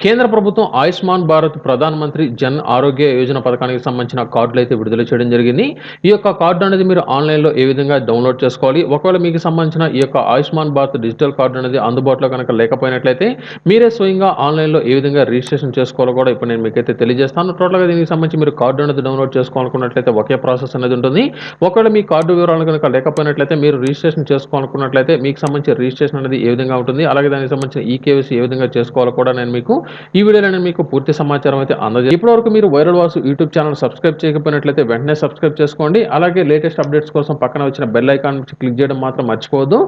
కేంద్ర ప్రభుత్వం ఆయుష్మాన్ భారత్ ప్రధాన మంత్రి జన్ ఆరోగ్య యోజన పథకానికి సంబంధించిన కార్డులు అయితే విడుదల చేయడం జరిగింది. ఈ యొక్క కార్డు అనేది మీరు ఆన్లైన్లో ఏ విధంగా డౌన్లోడ్ చేసుకోవాలి? ఒకవేళ మీకు సంబంధించిన ఈ యొక్క ఆయుష్మాన్ భారత్ డిజిటల్ కార్డు అనేది అందుబాటులో కనుక లేకపోయినట్లయితే మీరే స్వయంగా ఆన్లైన్లో ఏ విధంగా రిజిస్ట్రేషన్ చేసుకోవాలో కూడా ఇప్పుడు నేను మీకైతే తెలియజేస్తాను. టోటల్గా దీనికి సంబంధించి మీరు కార్డు అనేది డౌన్లోడ్ చేసుకోవాలనుకున్నట్లయితే ఒకే ప్రాసెస్ అనేది ఉంటుంది. ఒకవేళ మీ కార్డు వివరాలు కనుక లేకపోయినట్లయితే మీరు రిజిస్ట్రేషన్ చేసుకోవాలనుకున్నట్లయితే మీకు సంబంధించి రిజిస్ట్రేషన్ అనేది ఏ విధంగా ఉంటుంది? అలాగే దానికి సంబంధించిన ఈ కేవైసీ ఏ విధంగా చేసుకోవాలో కూడా నేను మీకు ఈ వీడియోలో నేను మీకు పూర్తి సమాచారం అయితే అందజే ఇప్పటివరకు మీరు viral Vasu YouTube channel subscribe చేయకపోయినట్లయితే వెంటనే సబ్స్క్రైబ్ చేసుకోండి. అలాగే లేటెస్ట్ అప్డేట్స్ కోసం పక్కన వచ్చిన బెల్ ఐకాన్ క్లిక్ చేయడం మాత్రం మర్చిపోవద్దు.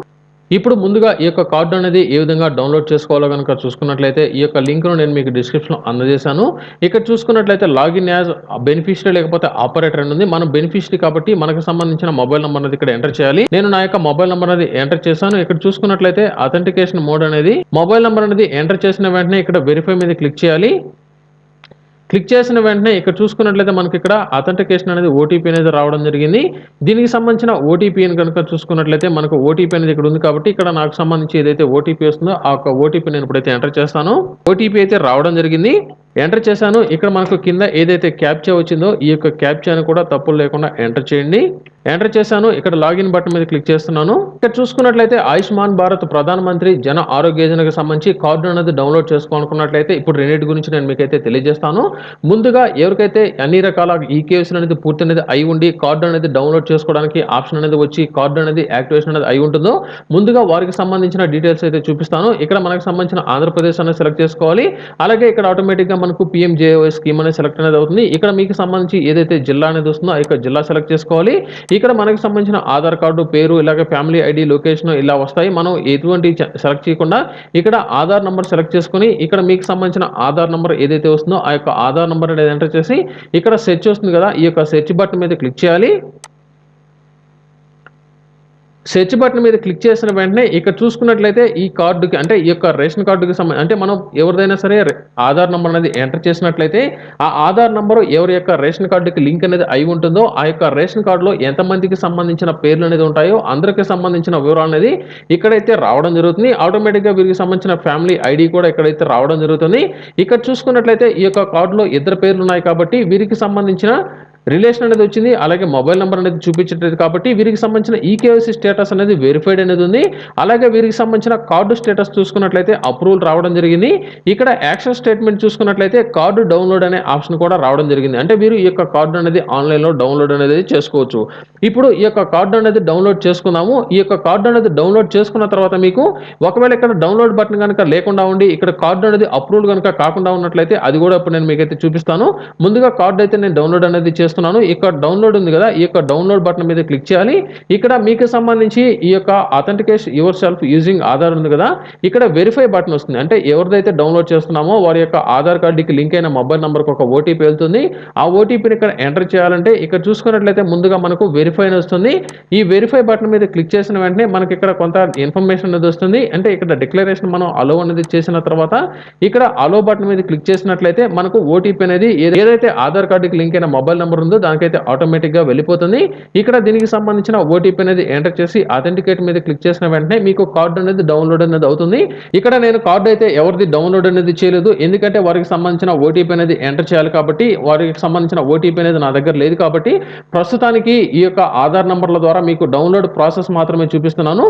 ఇప్పుడు ముందుగా ఈ యొక్క కార్డు అనేది ఏ విధంగా డౌన్లోడ్ చేసుకోవాలో కనుక చూసుకున్నట్లయితే ఈ యొక్క లింక్ను నేను మీకు డిస్క్రిప్షన్లో అందజేశాను. ఇక్కడ చూసుకున్నట్లయితే లాగిన్ యాజ్ బెనిఫిషియరీ లేకపోతే ఆపరేటర్ అని ఉంది. మనం బెనిఫిషరీ కాబట్టి మనకు సంబంధించిన మొబైల్ నెంబర్ అనేది ఇక్కడ ఎంటర్ చేయాలి. నేను నా యొక్క మొబైల్ నెంబర్ అనేది ఎంటర్ చేశాను. ఇక్కడ చూసుకున్నట్లయితే అథెంటికేషన్ మోడ్ అనేది మొబైల్ నెంబర్ అనేది ఎంటర్ చేసిన వెంటనే ఇక్కడ వెరిఫై మీద క్లిక్ చేయాలి. క్లిక్ చేసిన వెంటనే ఇక్కడ చూసుకున్నట్లయితే మనకి ఇక్కడ అథెంటికేషన్ అనేది ఓటీపీ అనేది రావడం జరిగింది. దీనికి సంబంధించిన ఓటీపీని కనుక చూసుకున్నట్లయితే మనకు ఓటీపీ అనేది ఇక్కడ ఉంది కాబట్టి ఇక్కడ నాకు సంబంధించి ఏదైతే ఓటీపీ వస్తుందో ఆ యొక్క ఓటీపీ నేను ఇప్పుడైతే ఎంటర్ చేస్తాను. ఓటీపీ అయితే రావడం జరిగింది. ఎంటర్ చేశాను. ఇక్కడ మనకు కింద ఏదైతే క్యాప్చా వచ్చిందో ఈ యొక్క క్యాప్చాను కూడా తప్పులు లేకుండా ఎంటర్ చేయండి. ఎంటర్ చేశాను. ఇక్కడ లాగిన్ బటన్ మీద క్లిక్ చేస్తున్నాను. ఇక్కడ చూసుకున్నట్లయితే ఆయుష్మాన్ భారత్ ప్రధాన మంత్రి జన ఆరోగ్య యోజనకు సంబంధించి కార్డు అనేది డౌన్లోడ్ చేసుకోవాలనుకున్నట్లయితే ఇప్పుడు రెండింటి గురించి నేను మీకైతే తెలియజేస్తాను. ముందుగా ఎవరికైతే అన్ని రకాల ఈ కేసులు అనేది పూర్తి అనేది అయి ఉండి కార్డు అనేది డౌన్లోడ్ చేసుకోవడానికి ఆప్షన్ అనేది వచ్చి కార్డు అనేది యాక్టివేషన్ అనేది అయి ఉంటుందో ముందుగా వారికి సంబంధించిన డీటెయిల్స్ అయితే చూపిస్తాను. ఇక్కడ మనకు సంబంధించిన ఆంధ్రప్రదేశ్ అనేది సెలెక్ట్ చేసుకోవాలి. అలాగే ఇక్కడ ఆటోమేటిక్గా మనకు పిఎంజేఓ స్కీమ్ అనేది సెలెక్ట్ అనేది అవుతుంది. ఇక్కడ మీకు సంబంధించి ఏదైతే జిల్లా అనేది వస్తుందో ఆ యొక్క జిల్లా సెలెక్ట్ చేసుకోవాలి. ఇక్కడ మనకి సంబంధించిన ఆధార్ కార్డు పేరు ఇలాగే ఫ్యామిలీ ఐడి లొకేషన్ ఇలా వస్తాయి. మనం ఎటువంటి సెలెక్ట్ చేయకుండా ఇక్కడ ఆధార్ నంబర్ సెలెక్ట్ చేసుకుని ఇక్కడ మీకు సంబంధించిన ఆధార్ నంబర్ ఏదైతే వస్తుందో ఆ యొక్క ఆధార్ నంబర్ అనేది ఎంటర్ చేసి ఇక్కడ సెర్చ్ వస్తుంది కదా ఈ యొక్క సెర్చ్ బటన్ మీద క్లిక్ చేయాలి. సెర్చ్ బటన్ మీద క్లిక్ చేసిన వెంటనే ఇక్కడ చూసుకున్నట్లయితే ఈ కార్డుకి అంటే ఈ యొక్క రేషన్ కార్డుకి సంబంధించి అంటే మనం ఎవరిదైనా సరే ఆధార్ నెంబర్ అనేది ఎంటర్ చేసినట్లయితే ఆ ఆధార్ నెంబర్ ఎవరి యొక్క రేషన్ కార్డుకి లింక్ అనేది అయి ఉంటుందో ఆ యొక్క రేషన్ కార్డులో ఎంతమందికి సంబంధించిన పేర్లు అనేది ఉంటాయో అందరికి సంబంధించిన వివరాలు అనేది ఇక్కడైతే రావడం జరుగుతుంది. ఆటోమేటిక్గా వీరికి సంబంధించిన ఫ్యామిలీ ఐడి కూడా ఇక్కడైతే రావడం జరుగుతుంది. ఇక్కడ చూసుకున్నట్లయితే ఈ యొక్క కార్డులో ఇద్దరు పేర్లు ఉన్నాయి కాబట్టి వీరికి సంబంధించిన రిలేషన్ అనేది వచ్చింది అలాగే మొబైల్ నెంబర్ అనేది చూపించట్లేదు కాబట్టి వీరికి సంబంధించిన ఈకేవైసీ స్టేటస్ అనేది వెరిఫైడ్ అనేది ఉంది. అలాగే వీరికి సంబంధించిన కార్డు స్టేటస్ చూసుకున్నట్లయితే అప్రూవల్ రావడం జరిగింది. ఇక్కడ యాక్షన్ స్టేట్మెంట్ చూసుకున్నట్లయితే కార్డు డౌన్లోడ్ అనే ఆప్షన్ కూడా రావడం జరిగింది. అంటే వీరు ఈ యొక్క కార్డు అనేది ఆన్లైన్లో డౌన్లోడ్ అనేది చేసుకోవచ్చు. ఇప్పుడు ఈ యొక్క కార్డు అనేది డౌన్లోడ్ చేసుకుందాము ఈ యొక్క కార్డు అనేది డౌన్లోడ్ చేసుకున్న తర్వాత మీకు ఒకవేళ ఇక్కడ డౌన్లోడ్ బటన్ కనుక లేకుండా ఉండి ఇక్కడ కార్డు అనేది అప్రూవల్ కనుక కాకుండా ఉన్నట్లయితే అది కూడా ఇప్పుడు నేను మీకైతే చూపిస్తాను. ముందుగా కార్డు అయితే నేను డౌన్లోడ్ అనేది చేస్తాను చేస్తున్నాను. ఇక్కడ డౌన్లోడ్ ఉంది కదా ఈ యొక్క డౌన్లోడ్ బటన్ మీద క్లిక్ చేయాలి. ఇక్కడ మీకు సంబంధించి ఈ యొక్క authentication yourself using Aadhaar ఉంది కదా ఇక్కడ వెరిఫై బటన్ వస్తుంది. అంటే ఎవరిదైతే డౌన్లోడ్ చేస్తున్నామో వారి యొక్క ఆధార్ కార్డుకి లింక్ అయిన మొబైల్ నెంబర్కి ఒక ఓటీపీ వెళ్తుంది. ఆ ఓటీపీని ఇక్కడ ఎంటర్ చేయాలంటే ఇక్కడ చూసుకున్నట్లయితే ముందుగా మనకు వెరిఫై అని వస్తుంది. ఈ వెరిఫై బటన్ మీద క్లిక్ చేసిన వెంటనే మనకి ఇక్కడ కొంత ఇన్ఫర్మేషన్ అనేది వస్తుంది. అంటే ఇక్కడ డిక్లరేషన్ మనం అలో అనేది చేసిన తర్వాత ఇక్కడ అలో బటన్ మీద క్లిక్ చేసినట్లయితే మనకు ఓటీపీ అనేది ఏదైతే ఆధార్ కార్డుకి లింక్ అయిన మొబైల్ నెంబర్ ఉందో దానికైతే ఆటోమేటిక్గా వెళ్ళిపోతుంది. ఇక్కడ దీనికి సంబంధించిన ఓటీపీ అనేది ఎంటర్ చేసి అథెంటికేట్ మీద క్లిక్ చేసిన వెంటనే మీకు కార్డు అనేది డౌన్లోడ్ అనేది అవుతుంది. ఇక్కడ నేను కార్డు అయితే ఎవరిది డౌన్లోడ్ అనేది చేయలేదు. ఎందుకంటే వారికి సంబంధించిన ఓటీపీ అనేది ఎంటర్ చేయాలి కాబట్టి వారికి సంబంధించిన ఓటీపీ అనేది నా దగ్గర లేదు కాబట్టి ప్రస్తుతానికి ఈ యొక్క ఆధార్ నంబర్ల ద్వారా మీకు డౌన్లోడ్ ప్రాసెస్ మాత్రమే చూపిస్తున్నాను.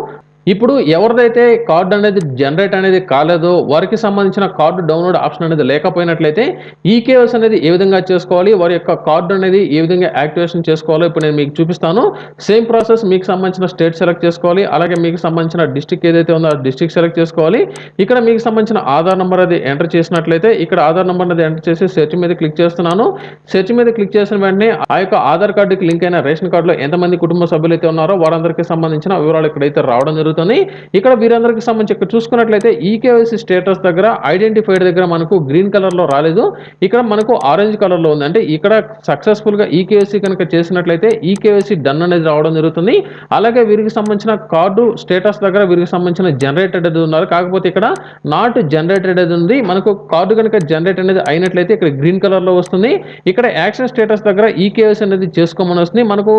ఇప్పుడు ఎవరిదైతే కార్డు అనేది జనరేట్ అనేది కాలేదో వారికి సంబంధించిన కార్డు డౌన్లోడ్ ఆప్షన్ అనేది లేకపోయినట్లయితే ఈ కేవైస్ అనేది ఏ విధంగా చేసుకోవాలి వారి యొక్క కార్డు అనేది ఏ విధంగా యాక్టివేషన్ చేసుకోవాలో ఇప్పుడు నేను మీకు చూపిస్తాను. సేమ్ ప్రాసెస్ మీకు సంబంధించిన స్టేట్ సెలెక్ట్ చేసుకోవాలి అలాగే మీకు సంబంధించిన డిస్టిక్ ఏదైతే ఉందో ఆ డిస్టిక్ సెలెక్ట్ చేసుకోవాలి. ఇక్కడ మీకు సంబంధించిన ఆధార్ నెంబర్ అది ఎంటర్ చేసినట్లయితే ఇక్కడ ఆధార్ నెంబర్ అనేది ఎంటర్ చేసి సెర్చ్ మీద క్లిక్ చేస్తున్నాను. సెర్చ్ మీద క్లిక్ చేసిన వెంటనే ఆ యొక్క ఆధార్ కార్డుకి లింక్ అయిన రేషన్ కార్డులో ఎంతమంది కుటుంబ సభ్యులు అయితే ఉన్నారో వారందరికీ సంబంధించిన వివరాలు ఇక్కడైతే రావడం జరుగుతుంది. ఇక్కడ వీరందరికీ సంబంధించి ఇక్కడ చూసుకున్నట్లయితే ఈకేవైసీ స్టేటస్ దగ్గర ఐడెంటిఫైడ్ దగ్గర మనకు గ్రీన్ కలర్లో రాలేదు. ఇక్కడ మనకు ఆరెంజ్ కలర్లో ఉంది. అంటే ఇక్కడ సక్సెస్ఫుల్గా ఈకేవైసీ కనుక చేసినట్లయితే ఈకేవైసీ డన్ అనేది రావడం జరుగుతుంది. అలాగే వీరికి సంబంధించిన కార్డు స్టేటస్ దగ్గర వీరికి సంబంధించిన జనరేటెడ్ అనేది ఉన్నారు. కాకపోతే ఇక్కడ నాట్ జనరేటెడ్ అనేది ఉంది. మనకు కార్డు కనుక జనరేట్ అనేది అయినట్లయితే ఇక్కడ గ్రీన్ కలర్లో వస్తుంది. ఇక్కడ యాక్షన్ స్టేటస్ దగ్గర ఈకేవైసీ అనేది చేసుకోమని వస్తుంది. మనకు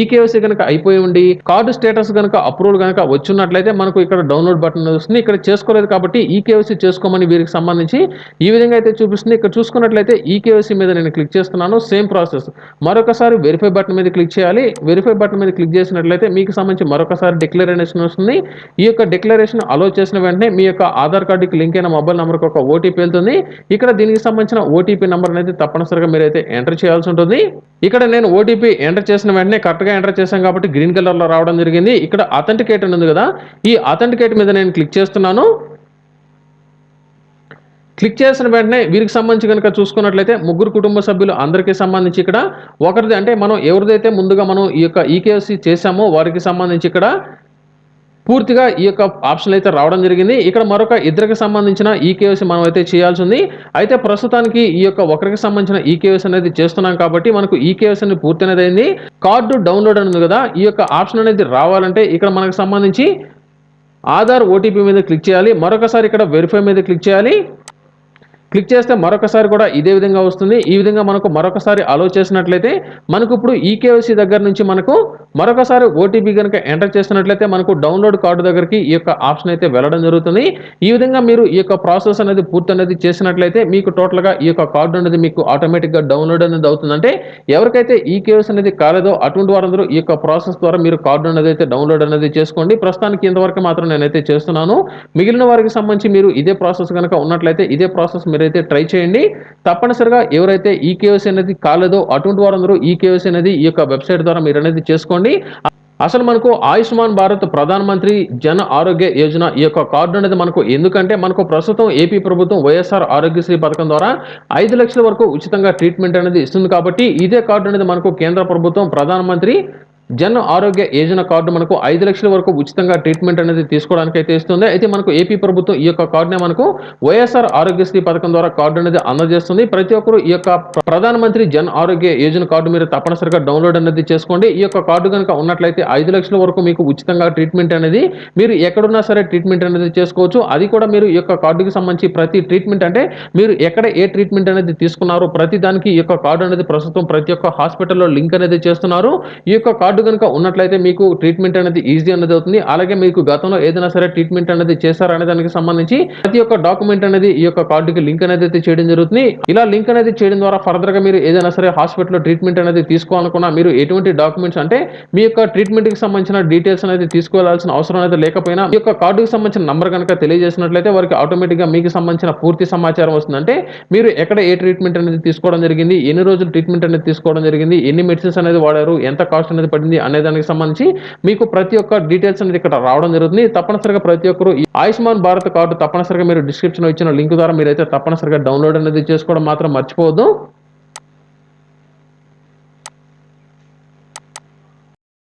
ఈ కేవైసీ కనుక అయిపోయి ఉండి కార్డు స్టేటస్ కనుక అప్రూవల్ కనుక వచ్చినట్లయితే మనకు ఇక్కడ డౌన్లోడ్ బటన్ వస్తుంది. ఇక్కడ చేసుకోలేదు కాబట్టి ఈ కేవైసీ చేసుకోమని వీరికి సంబంధించి ఈ విధంగా అయితే చూపిస్తుంది. ఇక్కడ చూసుకున్నట్లయితే ఈ కేవైసీ మీద నేను క్లిక్ చేస్తున్నాను. సేమ్ ప్రాసెస్ మరొకసారి వెరిఫై బటన్ మీద క్లిక్ చేయాలి. వెరిఫై బటన్ మీద క్లిక్ చేసినట్లయితే మీకు సంబంధించి మరొకసారి డిక్లరేషన్ వస్తుంది. ఈ యొక్క డిక్లరేషన్ అలో చేసిన వెంటనే మీ యొక్క ఆధార్ కార్డుకి లింక్ అయిన మొబైల్ నెంబర్కి ఒక ఓటీపీ వెళ్తుంది. ఇక్కడ దీనికి సంబంధించిన ఓటీపీ నెంబర్ అనేది తప్పనిసరిగా మీరైతే ఎంటర్ చేయాల్సి ఉంటుంది. ఇక్కడ నేను ఓటీపీ ఎంటర్ చేసిన వెంటనే కరెక్ట్గా ఎంటర్ చేశాను కాబట్టి గ్రీన్ కలర్లో రావడం జరిగింది. ఇక్కడ అథెంటికేట్ ఉంది కదా ఈ అథెంటికేట్ మీద నేను క్లిక్ చేస్తున్నాను. క్లిక్ చేసిన వెంటనే వీరికి సంబంధించి కనుక చూసుకున్నట్లయితే ముగ్గురు కుటుంబ సభ్యులు అందరికీ సంబంధించి ఇక్కడ ఒకరిది అంటే మనం ఎవరిదైతే ముందుగా మనం ఈ యొక్క ఈకేఎస్సీ చేశామో వారికి సంబంధించి ఇక్కడ పూర్తిగా ఈ యొక్క ఆప్షన్ అయితే రావడం జరిగింది. ఇక్కడ మరొక ఇద్దరికి సంబంధించిన ఈకేఎస్ మనం అయితే చేయాల్సి ఉంది. అయితే ప్రస్తుతానికి ఈ యొక్క ఒకరికి సంబంధించిన ఈకేఎస్ అనేది చేస్తున్నాం కాబట్టి మనకు ఈకేఎస్ అనేది పూర్తి అనేది అయింది. కార్డు డౌన్లోడ్ అనేది కదా ఈ యొక్క ఆప్షన్ అనేది రావాలంటే ఇక్కడ మనకు సంబంధించి ఆధార్ ఓటీపీ మీద క్లిక్ చేయాలి. మరొకసారి ఇక్కడ వెరిఫై మీద క్లిక్ చేయాలి. క్లిక్ చేస్తే మరొకసారి కూడా ఇదే విధంగా వస్తుంది. ఈ విధంగా మనకు మరొకసారి అలో చేసినట్లయితే మనకు ఇప్పుడు ఈకేవైసీ దగ్గర నుంచి మనకు మరొకసారి ఓటీపీ కనుక ఎంటర్ చేసినట్లయితే మనకు డౌన్లోడ్ కార్డు దగ్గరికి ఈ యొక్క ఆప్షన్ అయితే వెళ్ళడం జరుగుతుంది. ఈ విధంగా మీరు ఈ యొక్క ప్రాసెస్ అనేది పూర్తి అనేది చేసినట్లయితే మీకు టోటల్గా ఈ యొక్క కార్డు అనేది మీకు ఆటోమేటిక్గా డౌన్లోడ్ అనేది అవుతుందంటే ఎవరికైతే ఈ కేవైసీ అనేది కాలేదో అటువంటి వారందరూ ఈ యొక్క ప్రాసెస్ ద్వారా మీరు కార్డు అనేది అయితే డౌన్లోడ్ అనేది చేసుకోండి. ప్రస్తుతానికి ఇంతవరకు మాత్రం నేనైతే చేస్తున్నాను. మిగిలిన వారికి సంబంధించి మీరు ఇదే ప్రాసెస్ కనుక ఉన్నట్లయితే ఇదే ప్రాసెస్ మీరైతే ట్రై చేయండి. తప్పనిసరిగా ఎవరైతే ఈ కేవైసీ అనేది కాలేదో అటువంటి వారందరూ ఈ కేవైసీ అనేది ఈ యొక్క వెబ్సైట్ ద్వారా మీరు అనేది చేసుకోండి. అసలు మనకు ఆయుష్మాన్ భారత్ ప్రధాన మంత్రి జన ఆరోగ్య యోజన ఈ యొక్క కార్డు అనేది మనకు ఎందుకంటే మనకు ప్రస్తుతం ఏపీ ప్రభుత్వం వైఎస్ఆర్ ఆరోగ్యశ్రీ పథకం ద్వారా ఐదు లక్షల వరకు ఉచితంగా ట్రీట్మెంట్ అనేది ఇస్తుంది కాబట్టి ఇదే కార్డు అనేది మనకు కేంద్ర ప్రభుత్వం ప్రధానమంత్రి జన్ ఆరోగ్య యోజన కార్డు మనకు ఐదు లక్షల వరకు ఉచితంగా ట్రీట్మెంట్ అనేది తీసుకోవడానికి అయితే ఇస్తుంది. అయితే మనకు ఏపీ ప్రభుత్వం ఈ యొక్క కార్డునే మనకు వైఎస్ఆర్ ఆరోగ్యశ్రీ పథకం ద్వారా కార్డు అనేది అందజేస్తుంది. ప్రతి ఒక్కరు ఈ యొక్క ప్రధానమంత్రి జన్ ఆరోగ్య యోజన కార్డు మీరు తప్పనిసరిగా డౌన్లోడ్ అనేది చేసుకోండి. ఈ యొక్క కార్డు కనుక ఉన్నట్లయితే ఐదు లక్షల వరకు మీకు ఉచితంగా ట్రీట్మెంట్ అనేది మీరు ఎక్కడున్నా సరే ట్రీట్మెంట్ అనేది చేసుకోవచ్చు. అది కూడా మీరు ఈ యొక్క కార్డుకి సంబంధించి ప్రతి ట్రీట్మెంట్ అంటే మీరు ఎక్కడ ఏ ట్రీట్మెంట్ అనేది తీసుకున్నారో ప్రతి దానికి ఈ యొక్క కార్డు అనేది ప్రస్తుతం ప్రతి ఒక్క హాస్పిటల్లో లింక్ అనేది చేస్తున్నారు. ఈ యొక్క కార్డు కనుక ఉన్నట్లయితే మీకు ట్రీట్మెంట్ అనేది ఈజీ అనేది అవుతుంది. అలాగే మీకు గతంలో ఏదైనా సరే ట్రీట్మెంట్ అనేది చేశారా అనే దానికి సంబంధించి ప్రతి ఒక్క డాక్యుమెంట్ అనేది ఈ యొక్క కార్డుకి లింక్ అనేది అయితే చేయడం జరుగుతుంది. ఇలా లింక్ అనేది చేయడం ద్వారా ఫర్దర్గా మీరు ఏదైనా సరే హాస్పిటల్లో ట్రీట్మెంట్ అనేది తీసుకోవాలనుకున్నా మీరు ఎటువంటి డాక్యుమెంట్స్ అంటే మీ యొక్క ట్రీట్మెంట్కి సంబంధించిన డీటెయిల్స్ అనేది తీసుకోవాల్సిన అవసరం అనేది లేకపోయినా ఈ యొక్క కార్డుకి సంబంధించిన నంబర్ కనుక తెలియజేసినట్లయితే వారికి ఆటోమేటిక్గా మీకు సంబంధించిన పూర్తి సమాచారం వస్తుంది. అంటే మీరు ఎక్కడ ఏ ట్రీట్మెంట్ అనేది తీసుకోవడం జరిగింది ఎన్ని రోజులు ట్రీట్మెంట్ అనేది తీసుకోవడం జరిగింది ఎన్ని మెడిసిన్స్ అనేది వాడారు ఎంత కాస్ట్ అనేది పడింది అనే దానికి సంబంధించి మీకు ప్రతి ఒక్క డీటెయిల్స్ అనేది ఇక్కడ రావడం జరుగుతుంది. తప్పనిసరిగా ప్రతి ఒక్కరు ఈ ఆయుష్మాన్ భారత్ కార్డు తప్పనిసరిగా మీరు డిస్క్రిప్షన్ ఇచ్చిన లింక్ ద్వారా మీరైతే తప్పనిసరిగా డౌన్లోడ్ అనేది చేసుకోవడం మాత్రం మర్చిపోవద్దు.